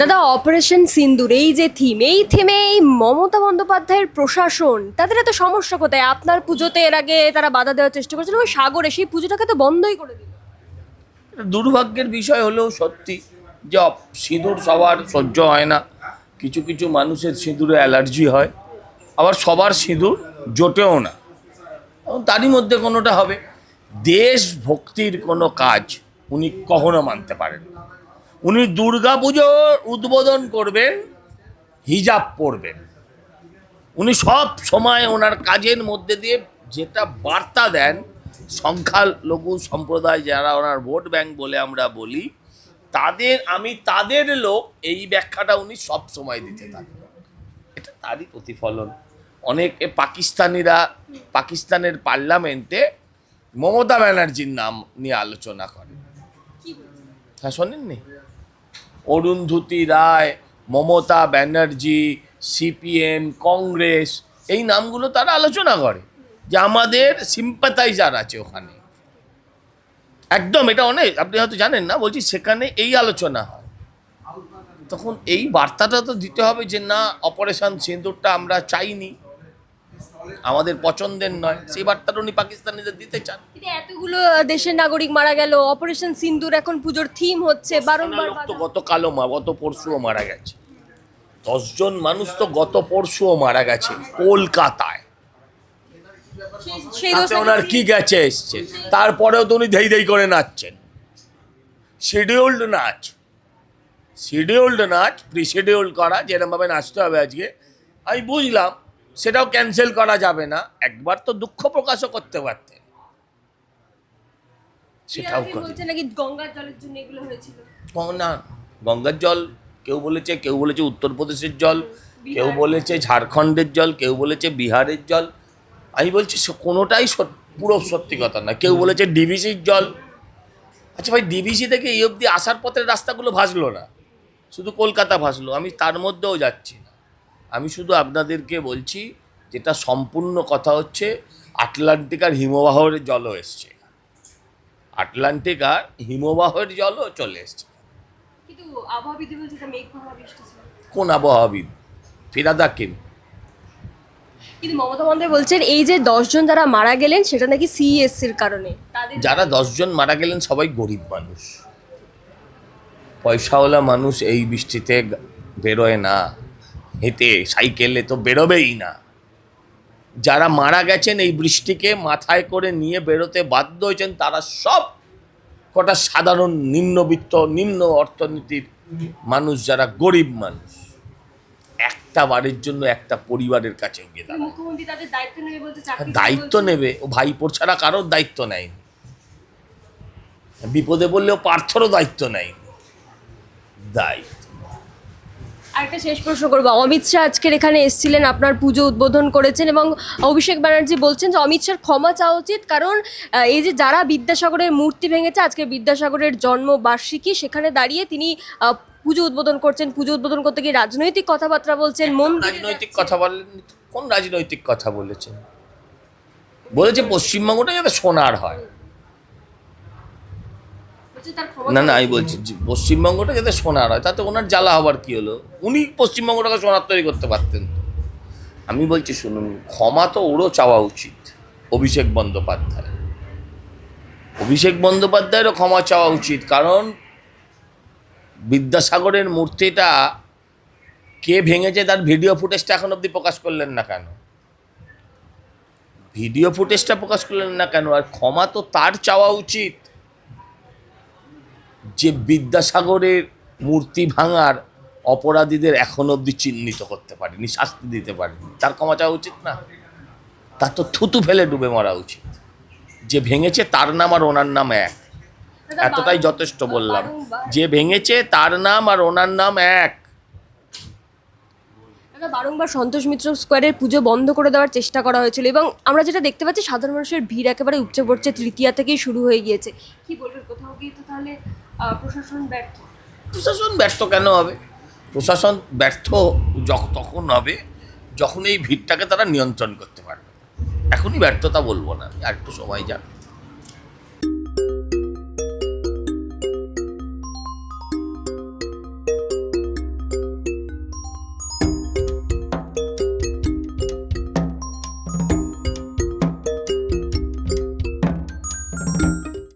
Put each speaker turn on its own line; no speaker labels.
দাদা অপারেশন সিন্দুর, এই যে থিম এই থিমে এই মমতা বন্দ্যোপাধ্যায়ের প্রশাসন, তাদের এত সমস্যা কোথায়? আপনার পুজোতে এর আগে তারা বাধা দেওয়ার চেষ্টা করেছিল, ওই সাগরে সেই পুজোটাকে তো বন্ধই করে দিল।
দুর্ভাগ্যের বিষয় হলেও সত্যি, যে সিঁদুর সবার সহ্য হয় না। কিছু কিছু মানুষের সিঁদুরে অ্যালার্জি হয়, আবার সবার সিঁদুর জোটেও না। তারই মধ্যে কোনোটা হবে? দেশ ভক্তির কোনো কাজ উনি কখনো মানতে পারেন উনি দুর্গা পুজোর উদ্বোধন করবেন, হিজাব পরবেন। উনি সব সময় ওনার কাজের মধ্যে দিয়ে যেটা বার্তা দেন, সংখ্যালঘু সম্প্রদায় যারা ওনার ভোট ব্যাংক বলে আমরা বলি, তাদের, আমি তাদের লোক এই ব্যাখ্যাটা উনি সব সময় দিতে থাকেন। এটা তারই প্রতিফলন। অনেকে পাকিস্তানিরা, পাকিস্তানের পার্লামেন্টে মমতা ব্যানার্জির নাম নিয়ে আলোচনা করে হ্যাঁ শোনেননি? অরুন্ধতী রায়, মমতা ব্যানার্জি, সিপিএম, কংগ্রেস, এই নামগুলো তারা আলোচনা করে যে আমাদের সিম্পাথাইজার আছে ওখানে। একদম, এটা অনেক, আপনি হয়তো জানেন না, বলছি সেখানে এই আলোচনা হয়। তখন এই বার্তাটা তো দিতে হবে যে না, অপারেশন সিন্দুরটা আমরা চাইনি। আমাদের পছন্দের নয়। সেই বার্তাটা উনি পাকিস্তানিদের দিতে চান।
এতগুলো দেশের নাগরিক মারা গেল অপারেশন সিন্দুর এখন পুজোর থিম হচ্ছে বারংবার
তো গতকালও মা গত পরশুও মারা গেছে। দশজন মানুষ তো গত পরশুও মারা গেছে কলকাতায়। তাতে ওনার
কি
গেছে এসছে? তারপরেও তো উনি ধেই ধেই করে নাচছেন। শিডিউল্ড নাচ। শিডিউল্ড নাচ প্রি শিডিউল্ড করা যেরকমভাবে নাচতে হবে আজকে। আমি বুঝলাম সেটাও ক্যান্সেল করা যাবে না। একবার তো দুঃখ প্রকাশও করতে পারতেন। সেটাও
নাকি গঙ্গার জলের জন্য এগুলো হয়েছিল?
না গঙ্গার জল কেউ বলেছে কেউ বলেছে উত্তরপ্রদেশের জল কেউ বলেছে ঝাড়খণ্ডের জল কেউ বলেছে বিহারের জল। আমি বলছি সে- কোনোটাই পুরো সত্যি কথা না। কেউ বলেছে ডিবিসির জল। আচ্ছা ভাই ডিবিসি থেকে এই অবধি আসার পথের রাস্তাগুলো ভাসলো না। শুধু কলকাতা ভাসলো। আমি তার মধ্যেও যাচ্ছি না। শুধু আপনাদেরকে বলছি যেটা সম্পূর্ণ কথা হচ্ছে আটলান্টিক আর হিমবাহের জলও এসছে। আটলান্টিক আর হিমবাহের জলও চলে এসছে। কোন আবহাওয়াবিদ ফিরাদা কিম
কিন্তু মমতা বন্দ্যোপাধ্যায় বলছেন এই যে দশজন যারা মারা গেলেন সেটা নাকি সিএসসির কারণে।
যারা দশজন মারা গেলেন সবাই গরিব মানুষ। পয়সাওয়ালা মানুষ এই বৃষ্টিতে বেরোয় না। হেঁটে সাইকেলে তো বেরোবেই না। যারা মারা গেছেন এই বৃষ্টিকে মাথায় করে নিয়ে বেরোতে বাধ্য হয়েছেন তারা সব কটা সাধারণ নিম্নবিত্ত নিম্ন অর্থনীতির মানুষ যারা গরিব মানুষ একটা বারের জন্য একটা পরিবারের কাছে গিয়ে দাঁড়ায়।
দায়িত্ব নেবে
দায়িত্ব নেবে। ও ভাইপোর ছাড়া কারোর দায়িত্ব নেয়নি। বিপদে বললেও পার্থরও দায়িত্ব নেয়নি। দায়িত্ব।
আরেকটা শেষ প্রশ্ন করব। অমিত শাহ আজকের এখানে এসেছিলেন আপনার পুজো উদ্বোধন করেছেন এবং অভিষেক ব্যানার্জি বলছেন যে অমিত শাহর ক্ষমা চাওয়া উচিত কারণ এই যে যারা বিদ্যাসাগরের মূর্তি ভেঙেছে আজকে বিদ্যাসাগরের জন্মবার্ষিকী সেখানে দাঁড়িয়ে তিনি পুজো উদ্বোধন করছেন। পুজো উদ্বোধন করতে গিয়ে রাজনৈতিক কথাবার্তা বলছেন মন
রাজনৈতিক কথা বলেন কোন রাজনৈতিক কথা বলেছেন? বলেছে পশ্চিমবঙ্গটা যাতে সোনার হয়। না না আমি বলছি যে পশ্চিমবঙ্গটা যাতে সোনার হয় তাতে ওনার জ্বালা হবার কি হলো? উনি পশ্চিমবঙ্গটাকে সোনার তৈরি করতে পারতেন। তো। আমি বলছি শুনুন ক্ষমা তো ওরও চাওয়া উচিত অভিষেক বন্দ্যোপাধ্যায়। অভিষেক বন্দ্যোপাধ্যায়েরও ক্ষমা চাওয়া উচিত কারণ বিদ্যাসাগরের মূর্তিটা কে ভেঙেছে তার ভিডিও ফুটেজটা এখন অবধি প্রকাশ করলেন না কেন? ভিডিও ফুটেজটা প্রকাশ করলেন না কেন? আর ক্ষমা তো তার চাওয়া উচিত। যে বিদ্যাসাগরের মূর্তি ভাঙার অপরাধীদের এখন অবধি চিহ্নিত করতে পারেনি শাস্তি দিতে পারেনি। তার ক্ষমা চাওয়া উচিত না? তার তো থুতু ফেলে ডুবে মরা উচিত। যে ভেঙেছে তার নাম আর ওনার নাম এক। এতটাই যথেষ্ট বললাম। যে ভেঙেছে তার নাম আর ওনার নাম এক।
দাদা, বারংবার সন্তোষ মিত্র স্কোয়ারের পুজো বন্ধ করে দেওয়ার চেষ্টা করা হয়েছিল এবং আমরা যেটা দেখতে পাচ্ছি সাধারণ মানুষের ভিড় একেবারে উপচে পড়ছে তৃতীয়া থেকেই শুরু হয়ে গিয়েছে। কি বলবেন কোথাও গিয়ে তো তাহলে প্রশাসন ব্যর্থ?
প্রশাসন ব্যর্থ কেন হবে? প্রশাসন ব্যর্থ তখন হবে যখন এই ভিড়টাকে তারা নিয়ন্ত্রণ করতে পারবে। এখনই ব্যর্থতা বলব না আর একটু সময় যাক।